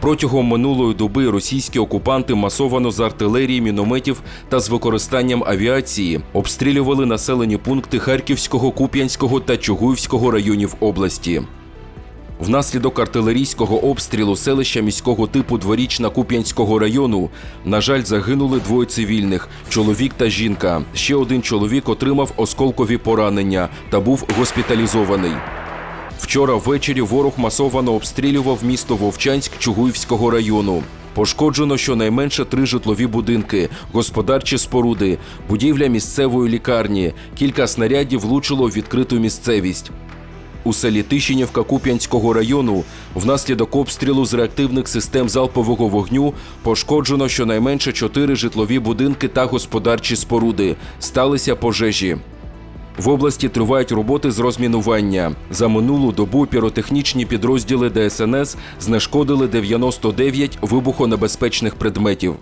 Протягом минулої доби російські окупанти масовано з артилерії, мінометів та з використанням авіації обстрілювали населені пункти Харківського, Куп'янського та Чугуївського районів області. Внаслідок артилерійського обстрілу селища міського типу Дворічна Куп'янського району, на жаль, загинули двоє цивільних чоловік та жінка. Ще один чоловік отримав осколкові поранення та був госпіталізований. Вчора ввечері ворог масовано обстрілював місто Вовчанськ Чугуївського району. Пошкоджено щонайменше три житлові будинки, господарчі споруди, будівля місцевої лікарні. Кілька снарядів влучило в відкриту місцевість. У селі Тишинівка Куп'янського району внаслідок обстрілу з реактивних систем залпового вогню пошкоджено щонайменше чотири житлові будинки та господарчі споруди. Сталися пожежі. В області тривають роботи з розмінування. За минулу добу піротехнічні підрозділи ДСНС знешкодили 99 вибухонебезпечних предметів.